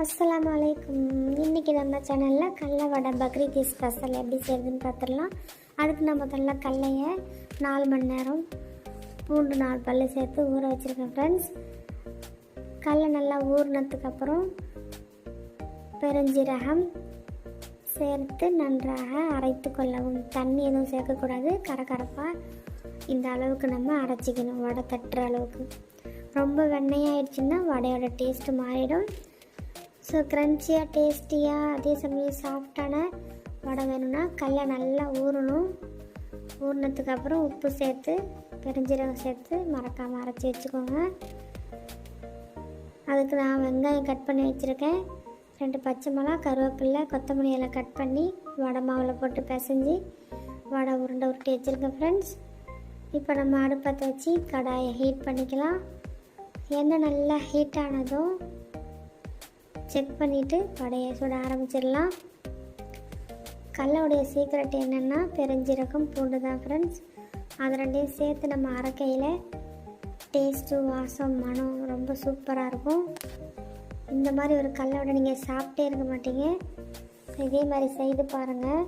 அஸ்லாம் அலைக்கும். இன்றைக்கி நம்ம சேனலில் கடல வடை பக்ரீத் ஸ்பெஷல் எப்படி செய்யுதுன்னு பார்த்துடலாம் அதுக்கு நான் முதல்ல கடலையை நாலு மணி நேரம் மூன்று நாலு பல்லு சேர்த்து ஊற வச்சுருக்கேன் ஃப்ரெண்ட்ஸ் கடலை நல்லா ஊறினதுக்கப்புறம் பெருஞ்சீரகம் சேர்த்து நன்றாக அரைத்து கொள்ளவும். தண்ணி எதுவும் சேர்க்கக்கூடாது. கரகரப்பாக இந்த அளவுக்கு நம்ம அரைச்சிக்கணும். வடை தட்டுற அளவுக்கு. ரொம்ப வெண்ணெயாயிடுச்சுன்னா வடையோட டேஸ்ட்டு மாறிடும். ஸோ க்ரன்ச்சியாக டேஸ்டியாக அதே சமயம் சாஃப்டான வடை வேணும்னா கல்லை நல்லா ஊறணும். ஊறினதுக்கப்புறம் உப்பு சேர்த்து பெருஞ்சீரகம் சேர்த்து மறக்காமல் அரைச்சி வச்சுக்கோங்க. அதுக்கு நான் வெங்காயம் கட் பண்ணி வச்சுருக்கேன். ரெண்டு பச்சை மிளகா கருவேப்பிலை கொத்தமல்லி எல்லாம் கட் பண்ணி வடை மாவில் போட்டு பிசைஞ்சு வடை உருண்டை உருட்டி வச்சுருக்கேன் ஃப்ரெண்ட்ஸ் இப்போ நம்ம அடுப்பத்தை வச்சு கடாயை ஹீட் பண்ணிக்கலாம். எண்ணெய் நல்லா ஹீட் ஆனதும் செக் பண்ணிவிட்டு வடையை சுட ஆரம்பிச்சிடலாம். கடலோடைய சீக்ரெட் என்னென்னா பெருஞ்சீரகம் பூண்டு தான் ஃப்ரெண்ட்ஸ் அது ரெண்டையும் சேர்த்து நம்ம அரைக்கையில் டேஸ்ட்டு வாசம் மனம் ரொம்ப சூப்பராக இருக்கும். இந்த மாதிரி ஒரு கல்லோட நீங்கள் சாப்பிட்டே இருக்க மாட்டீங்க. இதே மாதிரி செய்து பாருங்கள்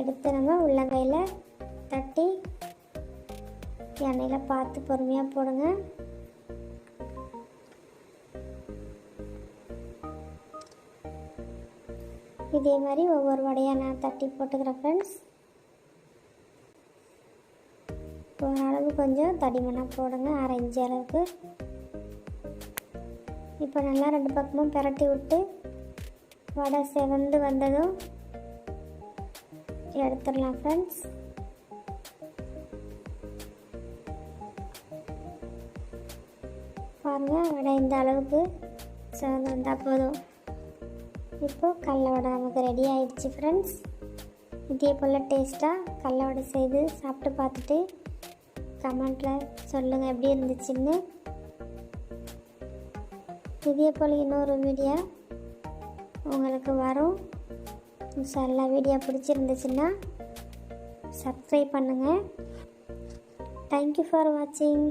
எடுத்து நம்ம உள்ளங்கையில் தட்டி எண்ணெயில் பார்த்து பொறுமையாக போடுங்க. இதே மாதிரி ஒவ்வொரு வடையாக நான் தட்டி போட்டுக்கிறேன் ஃப்ரெண்ட்ஸ் ஓரளவு கொஞ்சம் தடிமனாக போடுங்க அரை அளவுக்கு. இப்போ நல்லா ரெண்டு பக்கமும் பிரட்டி விட்டு வடை செவந்து வந்ததும் எடுத்துடலாம் ஃப்ரெண்ட்ஸ் பாருங்கள் வடை இந்த அளவுக்கு செவந்து வந்தால் போதும். இப்போது கடல வடை நமக்கு ரெடி ஆயிடுச்சு ஃப்ரெண்ட்ஸ் இதே போல் டேஸ்ட்டாக கடல வடை செய்து சாப்பிட்டு பார்த்துட்டு கமெண்ட்டில் சொல்லுங்கள் எப்படி இருந்துச்சுன்னு. இதே போல் இன்னொரு வீடியோ உங்களுக்கு வரும். எல்லா வீடியோ பிடிச்சிருந்துச்சுன்னா சப்ஸ்கிரைப் பண்ணுங்கள் தேங்க்யூ ஃபார் வாட்சிங்